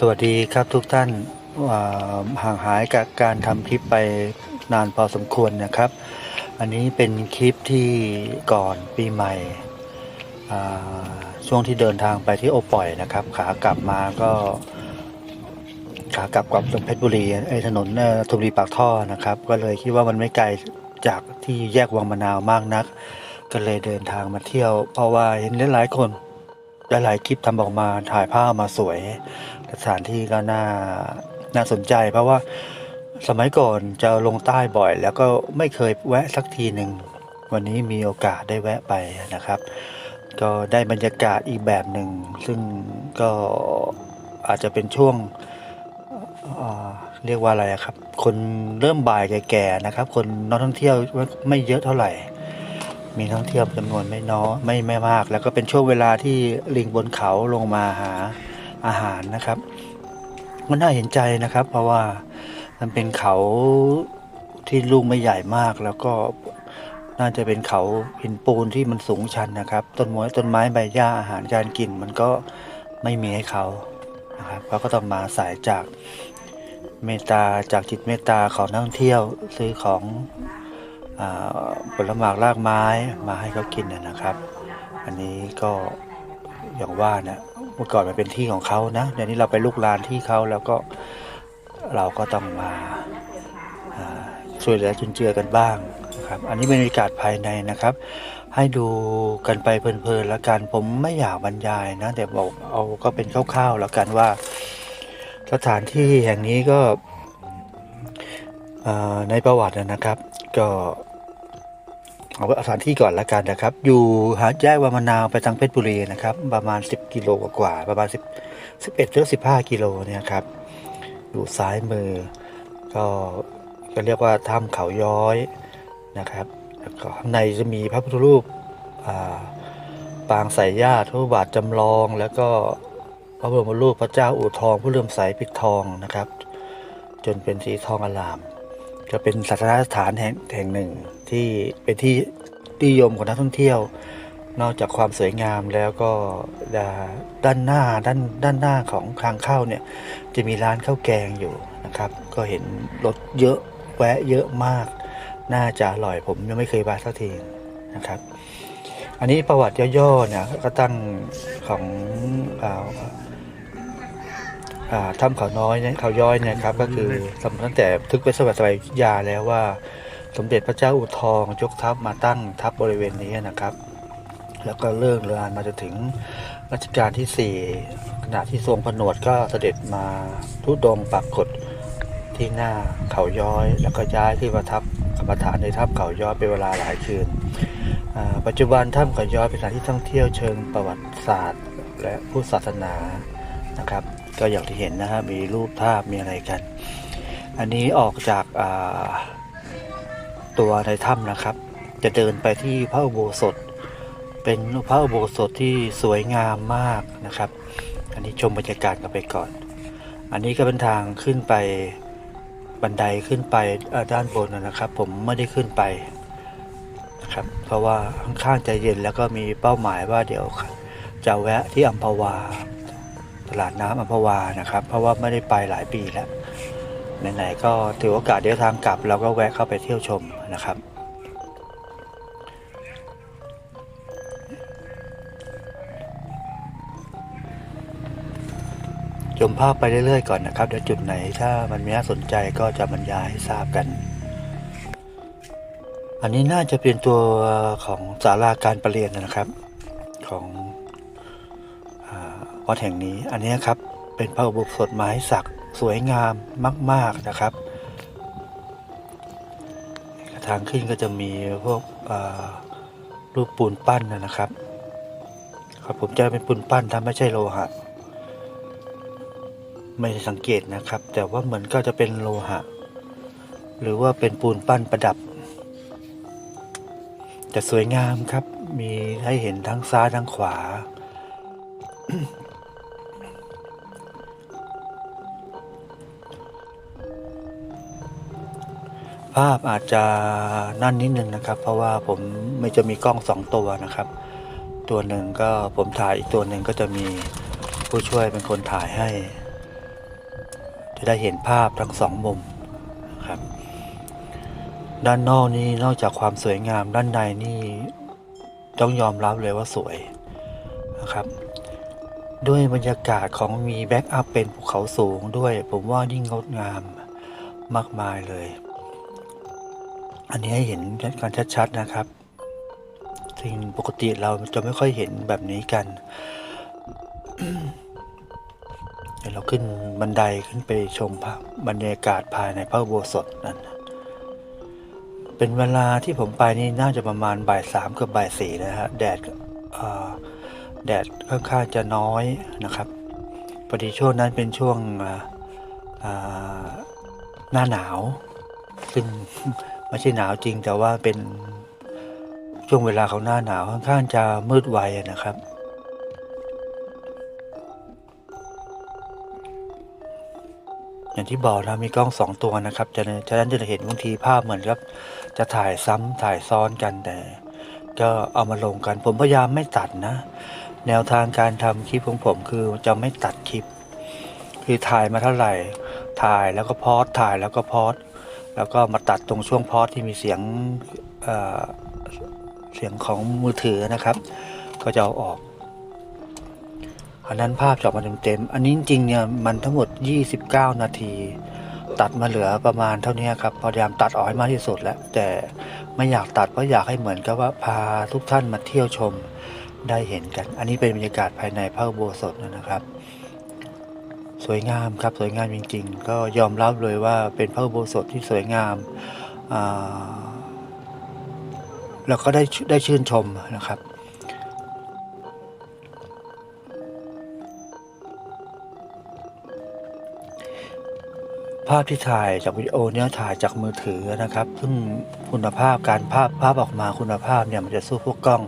สวัสดีครับทุกท่านห่างหายกับการทำคลิปไปนานพอสมควรนะครับ อันนี้เป็นคลิปที่ก่อนปีใหม่ช่วงที่เดินทางไปที่โอปล่อยนะครับ ขากลับมาก็ ขากลับกลับตรงเพชรบุรีไอ้ถนนธนบุรีปากท่อนะครับ ก็เลยคิดว่ามันไม่ไกลจากที่แยกวังมะนาวมากนัก ก็เลยเดินทางมาเที่ยว เพราะว่าเห็นหลายๆคนหลายๆคลิปทำออกมาถ่ายภาพมาสวย สถานที่ก็น่าน่าสนใจ เพราะว่าสมัยก่อนจะลงใต้บ่อย แล้วก็ไม่เคยแวะสักทีหนึ่งวันนี้มีโอกาสได้แวะไปนะครับ ก็ได้บรรยากาศอีกแบบหนึ่ง ซึ่งก็อาจจะเป็นช่วงเรียกว่าอะไรครับ คนเริ่มบ่ายแก่ๆนะครับ คนนักท่องเที่ยวไม่เยอะเท่าไหร่ มีนักท่องเที่ยวจำนวนไม่น้อยไม่ไม่มาก แล้วก็เป็นช่วงเวลาที่ลิงบนเขาลงมาหา อาหารนะครับมันน่าเห็นใจนะครับ เพราะว่ามันเป็นเขาที่ลูกไม่ใหญ่มากแล้วก็น่าจะเป็นเขาหินปูนที่มันสูงชันนะครับ ต้นไม้ต้นไม้ใบหญ้าอาหารการกินมันก็ไม่มีให้เขานะครับเขาก็ต้องมาสายจากเมตตาจากจิตเมตตาของนักท่องเที่ยวซื้อของอผลหมากรากไม้มาให้เขากินนะครับ อันนี้ก็อย่างว่าเนะ เมื่อก่อนมันเป็นที่ของเขานะเดี๋ยวนี้เราไปลุกลานที่เขาแล้วก็เราก็ต้องมาช่วยเหลือจุนเจือกันบ้างครับอันนี้เป็นบรรยากาศภายในนะครับ ให้ดูกันไปเพลินๆแล้วกันผมไม่อยากบรรยายนะแต่บอกเอาก็เป็นคร่าวๆแล้วกันว่า สถานที่แห่งนี้ก็ในประวัตินะครับ ก็ เอาสถานที่ก่อนละกันนะครับ อยู่หาดแยกวามะนาวไปทางเพชรบุรีนะครับ ประมาณ 10 กิโลกว่าๆประมาณ10 11ถึง15 กิโลเนี่ยครับ อยู่ซ้ายมือ ก็ก็เรียกว่าถ้ำเขาย้อยนะครับแล้วก็ข้างในจะมีพระพุทธรูปปางสายญาติพระบาทจำลอง แล้วก็พระบรมรูปพระเจ้าอู่ทอง ผู้เลื่อมใสปิดทองนะครับ จนเป็นสีทองอลามก็เป็นศาสนสถานแห่งหนึ่ง ที่เป็นที่นิยมของนักท่องเที่ยว นอกจากความสวยงามแล้วก็ด้านหน้าด้านด้านหน้าของทางเข้าเนี่ยจะมีร้านข้าวแกงอยู่นะครับ ก็เห็นรถเยอะแวะเยอะมาก น่าจะอร่อยผมยังไม่เคยไปสักทีนะครับ อันนี้ประวัติย่อๆเนี่ยก็ตั้งของอ่าอ่าถ้ำเขาน้อยเนี่ยเขาย้อยเนี่ยครับก็คือสมตั้งแต่ทึกไปสมัยสมัยยาแล้วว่า สมเด็จพระเจ้าอู่ทองยกทัพมาตั้งทัพบริเวณนี้นะครับ แล้วก็เริ่มเรือนมาจนถึงรัชกาลที่สี่ขณะที่ทรงผนวดก็เสด็จมาทุดงปักกฎที่หน้าเขาย้อย แล้วก็ย้ายที่ประทับกรรมฐานในถ้ำเขาย้อยเป็นเวลาหลายคืน ปัจจุบันถ้ำเขาย้อยเป็นสถานที่ท่องเที่ยวเชิงประวัติศาสตร์ และพุทธศาสนานะครับ ก็อย่างที่เห็นนะครับมีรูปภาพมีอะไรกัน อันนี้ออกจากา ตัวในถ้ำนะครับ จะเดินไปที่พระอุโบสถ เป็นพระอุโบสถที่สวยงามมากนะครับ อันนี้ชมบรรยากาศกันไปก่อน อันนี้ก็เป็นทางขึ้นไปบันไดขึ้นไปด้านบนนะครับ ผมไม่ได้ขึ้นไปนะครับ เพราะว่าค่อนข้างใจเย็นแล้วก็มีเป้าหมายว่าเดี๋ยวจะแวะที่อัมพวา ตลาดน้ำอัมพวานะครับ เพราะว่าไม่ได้ไปหลายปีแล้วไหนๆก็ถือโอกาสเดี๋ยวทางกลับเราก็แวะเข้าไปเที่ยวชม นะครับ ชมภาพไปเรื่อยๆก่อนนะครับ เดี๋ยวจุดไหนถ้ามันมีน่าสนใจก็จะบรรยายให้ทราบกัน อันนี้น่าจะเป็นตัวของศาลาการประเรียนนะครับของอวัดแห่งนี้ อันนี้ครับเป็นพระอุโบสถไม้สักสวยงามมาก ๆนะครับ ทางขึ้นก็จะมีพวกรูปปูนปั้นนะครับ ครับผมจะเป็นปูนปั้นถ้าไม่ใช่โลหะ ไม่ได้สังเกตนะครับ แต่ว่าเหมือนก็จะเป็นโลหะ หรือว่าเป็นปูนปั้นประดับแต่สวยงามครับ มีให้เห็นทั้งซ้ายทั้งขวา ภาพอาจจะนั่นนิดนึงนะครับ เพราะว่าผมไม่จะมีกล้องสองตัวนะครับ ตัวหนึ่งก็ผมถ่ายอีกตัวหนึ่งก็จะมีผู้ช่วยเป็นคนถ่ายให้ จะได้เห็นภาพทั้งสองมุมนะครับ ด้านนอกนี่นอกจากความสวยงามด้านในนี่ต้องยอมรับเลยว่าสวยนะครับ ด้วยบรรยากาศของมีแบ็กอัพเป็นภูเขาสูงด้วย ผมว่ายิ่งงดงามมากมายเลย อันนี้ให้เห็นกันชัดๆนะครับ สิ่งปกติเราจะไม่ค่อยเห็นแบบนี้กันเดี๋ยวเราขึ้นบันไดขึ้นไปชมภาพบรรยากาศภายในพระอุโบสถนั้นเป็นเวลาที่ผมไปนี่น่าจะประมาณบ่ายสามกับบ่ายสี่นะฮะแดดแดดค่อนข้างจะน้อยนะครับพอดีช่วงนั้นเป็นช่วงหน้าหนาวซึ่ง ไม่ใช่หนาวจริง แต่ว่าเป็นช่วงเวลาของหน้าหนาวค่อนข้างจะมืดไวนะครับ อย่างที่บอกนะมีกล้องสองตัวนะครับจะจะนั้นจะเห็นบางทีภาพเหมือนกับ จะถ่ายซ้ำถ่ายซ้อนกันแต่ ก็เอามาลงกัน ผมพยายามไม่ตัดนะ แนวทางการทำคลิปของผมคือจะไม่ตัดคลิป คือถ่ายมาเท่าไหร่ถ่ายแล้วก็พอสถ่ายแล้วก็พอส แล้วก็มาตัดตรงช่วงพอสที่มีเสียงเเสียงของมือถือนะครับ ก็จะเอาออกอันนั้นภาพจะออกมาเต็มๆ อันนี้จริงๆเนี่ยมันทั้งหมด 29 นาที ตัดมาเหลือประมาณเท่านี้ครับพยายามตัดออกให้มากที่สุดแล้ว แต่ไม่อยากตัดเพราะอยากให้เหมือนกับว่าพาทุกท่านมาเที่ยวชมได้เห็นกัน อันนี้เป็นบรรยากาศภายในพระอุโบสถนะครับ สวยงามครับสวยงามจริงๆ ก็ยอมรับเลยว่าเป็นพระอุโบสถที่สวยงามาแล้วก็ได้ได้ชื่นชมนะครับภาพที่ถ่ายจากวิดีโอเนี่ยถ่ายจากมือถือนะครับ ซึ่งคุณภาพการภาพภาพออกมาคุณภาพเนี่ยมันจะสู้พวกกล้อง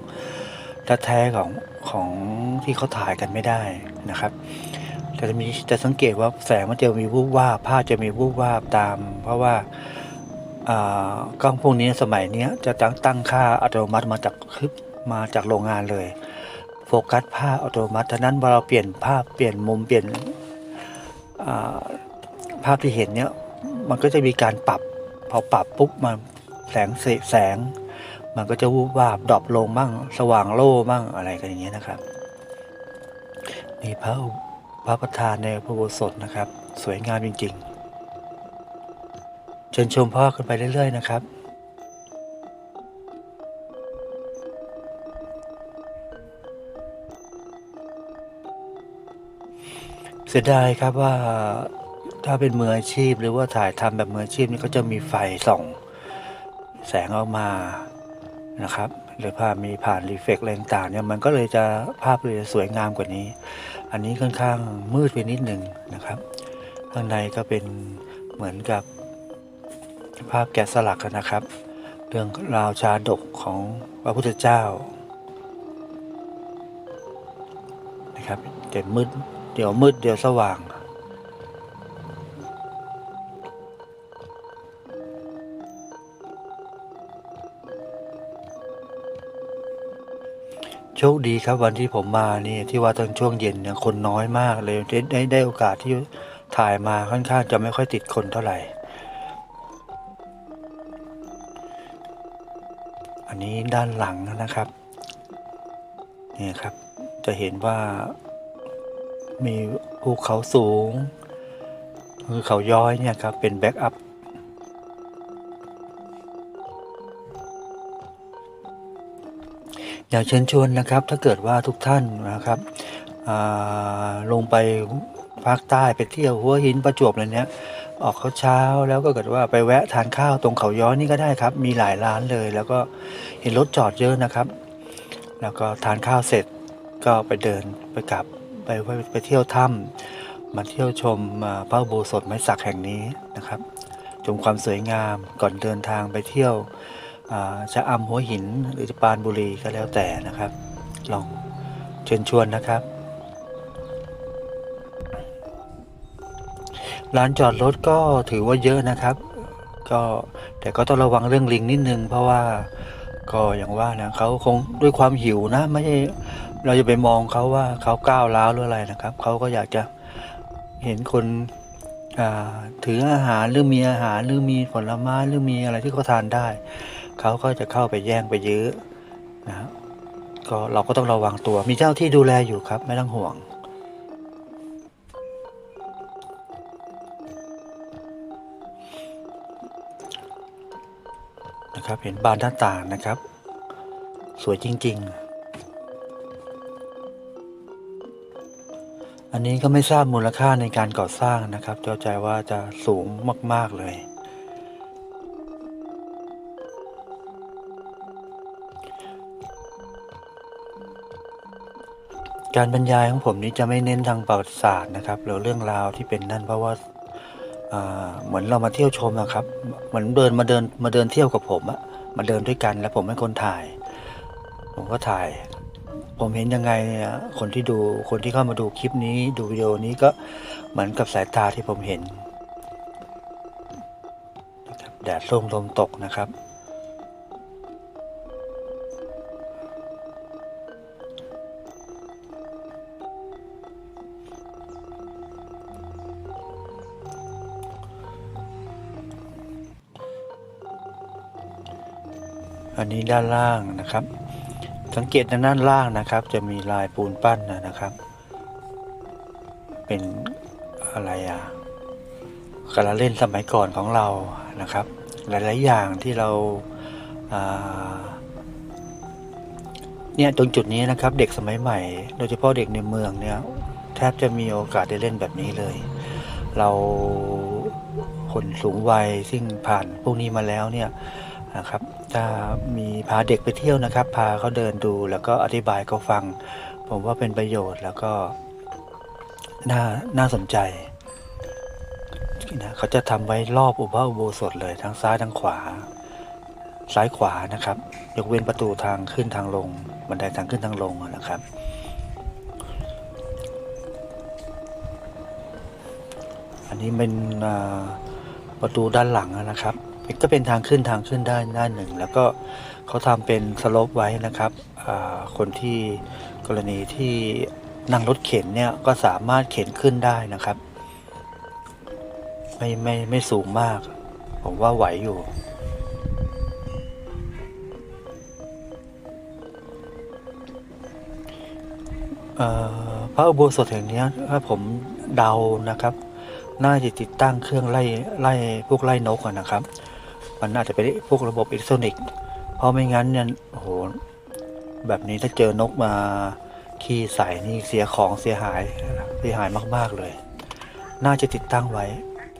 แท้ๆของของที่เขาถ่ายกันไม่ได้นะครับ แต่จะมีจะสังเกตว่าแสงมันจะมีวูบวาบภาพจะมีวูบวาบตาม เพราะว่ากล้องพวกนี้สมัยนี้จะตั้งตั้งค่าอัตโนมัติมาจากคลิปมาจากโรงงานเลย โฟกัสภาพอัตโนมัติฉะนั้นเวลาเราเปลี่ยนภาพเปลี่ยนมุมเปลี่ยนภาพที่เห็นเนี่ยมันก็จะมีการปรับพอปรับปุ๊บมันแสงเสแสง มันก็จะวูบวาบดรอปลงบ้างสว่างโล่บ้างอะไรกันอย่างเงี้ยนะครับนี่พระ ระประธานในพระโบสถนะครับ สวยงามจริงๆ เชิญชมพ่อกันไปเรื่อยๆนะครับ เสียดายครับว่าถ้าเป็นมืออาชีพหรือว่าถ่ายทำแบบมืออาชีพนี่ก็จะมีไฟส่อง แสงออกมานะครับ หรือภาพมีผ่านรีเฟกอะไรต่างเนี่ยมันก็เลยจะภาพเลยจะสวยงามกว่านี้ อันนี้ค่อนข้างมืดไปนิดหนึ่งนะครับ ข้างในก็เป็นเหมือนกับภาพแกะสลักนนะครับ เรื่องราวชาดกของพระพุทธเจ้านะครับเดี๋ยวมืด เดี๋ยวมืดเดี๋ยวสว่าง โชคดีครับวันที่ผมมานี่ที่ว่าตอนช่วงเย็นเนี่ยคนน้อยมากเลยได้ได้ได้โอกาสที่ถ่ายมาค่อนข้างจะไม่ค่อยติดคนเท่าไหร่ อันนี้ด้านหลังนะครับนี่ครับจะเห็นว่ามีภูเขาสูงคือเขาย้อยเนี่ยครับเป็นแบ็กอัพ อยากเชิญชวนนะครับ ถ้าเกิดว่าทุกท่านนะครับลงไปภาคใต้ไปเที่ยวหัวหินประจวบอะไรเนี้ยออกเขาเช้าแล้วก็เกิดว่าไปแวะทานข้าวตรงเขาย้อยนี่ก็ได้ครับ มีหลายร้านเลย แล้วก็เห็นรถจอดเยอะนะครับ แล้วก็ทานข้าวเสร็จก็ไปเดินไปกลับไปไปไปเที่ยวถ้ำมาเที่ยวชมอ่าพระอุโบสถไม้สักแห่งนี้นะครับ ชมความสวยงามก่อนเดินทางไปเที่ยว ชะอำหัวหินหรือจะปานบุรีก็แล้วแต่นะครับ ลองเชิญชวนนะครับลานจอดรถก็ถือว่าเยอะนะครับ ก็แต่ก็ต้องระวังเรื่องลิงนิดนึง เพราะว่าก็อย่างว่านะเขาคงด้วยความหิวนะไม่ใช่เราจะไปมองเขาว่าเขาก้าวร้าวหรืออะไรนะครับเขาก็อยากจะเห็นคนถืออาหารหรือมีอาหารหรือมีผลไม้หรือมีอะไรที่เขาทานได้ เขาก็จะเข้าไปแย่งไปยื้อนะก็เราก็ต้องระวังตัว มีเจ้าที่ดูแลอยู่ครับ ไม่ต้องห่วง นะครับ เห็นบานหน้าต่างนะครับ สวยจริง ๆ อันนี้ก็ไม่ทราบมูลค่าในการก่อสร้างนะครับเข้าใจว่าจะสูงมาก ๆ เลย การบรรยายของผมนี้จะไม่เน้นทางประวัติศาสตร์นะครับหรือเรื่องราวที่เป็นนั่นเพราะว่าอ่าเหมือนเรามาเที่ยวชมนะครับเหมือนเดินมาเดินมาเดินเที่ยวกับผมอะมาเดินด้วยกัน แล้วผมเป็นคนถ่าย ผมก็ถ่าย ผมเห็นยังไงเนี่ยคนที่ดูคนที่เข้ามาดูคลิปนี้ดูวิดีโอนี้ก็เหมือนกับสายตาที่ผมเห็นนะครับแดดร่มลมตกนะครับ นนี้ด้านล่างนะครับ สังเกตทางด้านล่างนะครับ จะมีลายปูนปั้นนะครับ เป็นอะไรอะการะเล่นสมัยก่อนของเรานะครับ หลาย ๆ อย่างที่เราาเนี่ยตรงจุดนี้นะครับ เด็กสมัยใหม่ โดยเฉพาะเด็กในเมืองเนี่ยแทบจะมีโอกาสได้เล่นแบบนี้เลย เราคนสูงวัยซึ่งผ่านพวกนี้มาแล้วเนี่ย นะครับ ถ้ามีพาเด็กไปเที่ยวนะครับ พาเขาเดินดูแล้วก็อธิบายเขาฟัง ผมว่าเป็นประโยชน์แล้วก็น่าน่าสนใจนะเขาจะทำไว้รอบอุโบอุโบสถเลยทั้งซ้ายทั้งขวา ซ้ายขวานะครับ ยกเว้นประตูทางขึ้นทางลง บันไดทางขึ้นทางลงนะครับอันนี้เป็นประตูด้านหลังนะครับ ก็เป็นทางขึ้นทางขึ้นด้านด้านหนึ่ง แล้วก็เขาทำเป็นสโลปไว้นะครับคนที่กรณีที่นั่งรถเข็นเนี่ยก็สามารถเข็นขึ้นได้นะครับ ไม่ไม่ไม่สูงมาก ผมว่าไหวอยู่เอ่อพระอุโบสถแห่งนี้ถ้าผมเดานะครับ น่าจะติดตั้งเครื่องไล่ไล่พวกไล่นกนะครับ มันน่าจะเป็นพวกระบบอิเล็กทรอนิกส์เพราะไม่งั้นเนี่ยโอ้โหแบบนี้ถ้าเจอนกมาขี้ใส่นี่เสียของเสียหายเสียหายมาก ๆเลย น่าจะติดตั้งไว้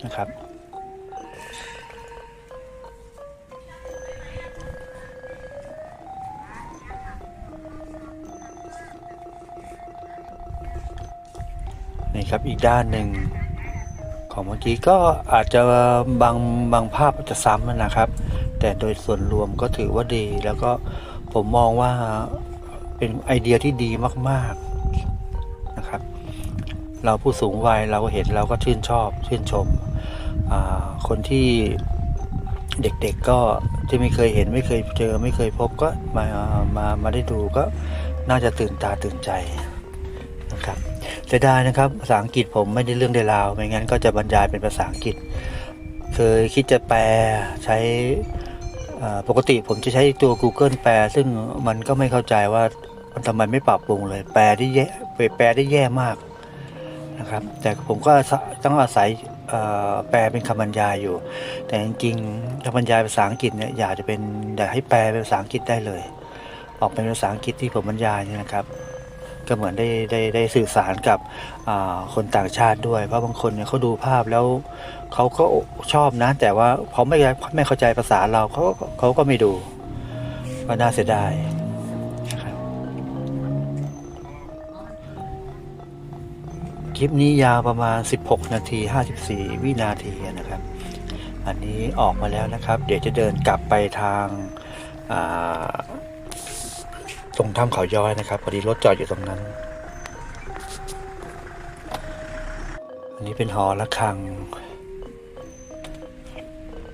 นะครับ นี่ครับอีกด้านหนึ่ง ของเมื่อกี้ก็อาจจะบางบางภาพอาจจะซ้ำนะครับ แต่โดยส่วนรวมก็ถือว่าดี แล้วก็ผมมองว่าเป็นไอเดียที่ดีมาก ๆนะครับ เราผู้สูงวัยเราก็เห็นเราก็ชื่นชอบชื่นชม คนที่เด็กๆก็ที่ไม่เคยเห็นไม่เคยเจอไม่เคยพบก็มามามาได้ดูก็น่าจะตื่นตาตื่นใจ เสียดายนะครับภาษาอังกฤษผมไม่ได้เรื่องได้ราวไม่งั้นก็จะบรรยายเป็นภาษาอังกฤษ เคยคิดจะแปลใช้ปกติผมจะใช้ตัว Google แปล ซึ่งมันก็ไม่เข้าใจว่ามันทำไมไม่ปรับปรุงเลย แปลได้แย่แปลได้แย่มากนะครับ แต่ผมก็ต้องอาศัยแปลเป็นคำบรรยายอยู่ แต่จริงๆคำบรรยายภาษาอังกฤษเนี่ยอยากจะเป็นอยากให้แปลเป็นภาษาอังกฤษได้เลย ออกเป็นภาษาอังกฤษที่ผมบรรยายนี่ยนะครับ ก็เหมือนได้ได้ได้สื่อสารกับคนต่างชาติด้วย เพราะบางคนเนี่ยเขาดูภาพแล้วเขาก็ชอบนะ แต่ว่าเขาไม่ไม่เข้าใจภาษาเราเขาเขาก็ไม่ดูก็น่าเสียดายนะครับคลิปนี้ยาวประมาณ 16 นาที 54 วินาทีนะครับ อันนี้ออกมาแล้วนะครับ เดี๋ยวจะเดินกลับไปทางอ่า ตรงถ้ำเขาย้อยนะครับพอดีรถจอดอยู่ตรงนั้น อันนี้เป็นหอระฆัง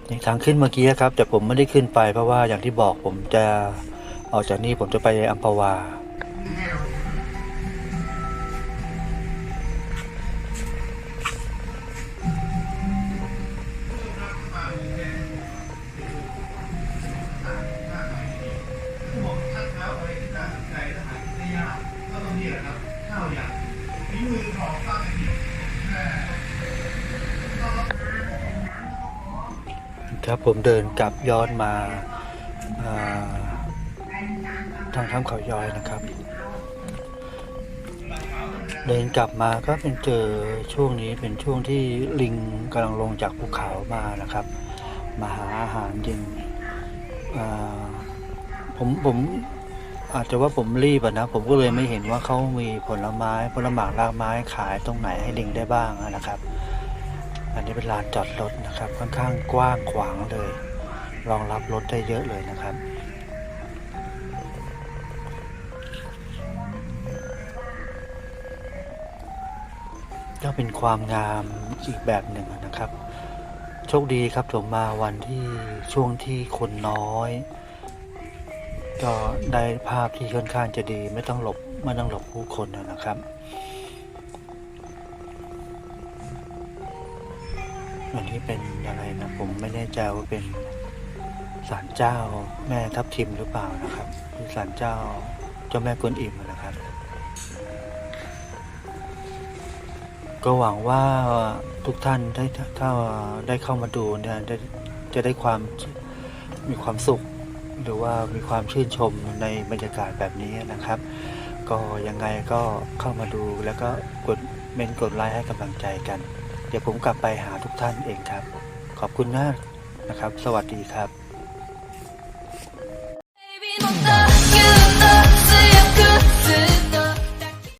นี่ทางขึ้นเมื่อกี้ครับ แต่ผมไม่ได้ขึ้นไปเพราะว่าอย่างที่บอกผมจะออกจากนี่ผมจะไปอัมพวา เดินกลับย้อนมาทางถ้ำเขาย้อยนะครับ เดินกลับมาก็เป็นเจอช่วงนี้เป็นช่วงที่ลิงกำลังลงจากภูเขามานะครับ มาหาอาหารเย็นผมผมอาจจะว่าผมรีบนะ ผมก็เลยไม่เห็นว่าเขามีผลไม้ผลหมากรากไม้ขายตรงไหนให้ลิงได้บ้างนะครับ อันนี้เป็นลานจอดรถนะครับ ค่อนข้างกว้างขวางเลย รองรับรถได้เยอะเลยนะครับก็เป็นความงามอีกแบบหนึ่งนะครับ โชคดีครับผมมาวันที่ช่วงที่คนน้อย ก็ได้ภาพที่ค่อนข้างจะดีไม่ต้องหลบไม่ต้องหลบผู้คนนะครับ อันนี้เป็นอะไรนะผมไม่แน่ใจว่าเป็นศาลเจ้าแม่ทับทิมหรือเปล่านะครับหรือศาลเจ้าเจ้าแม่กวนอิมนะครับ ก็หวังว่าทุกท่านได้ถ้าได้เข้ามาดูเนี่ยได้จะได้ความมีความสุข หรือว่ามีความชื่นชมในบรรยากาศแบบนี้นะครับ ก็ยังไงก็เข้ามาดูแล้วก็กดเมนกดไลค์ให้กำลังใจกัน เดี๋ยวผมกลับไปหาทุกท่านเองครับ ขอบคุณมากนะครับ สวัสดีครับ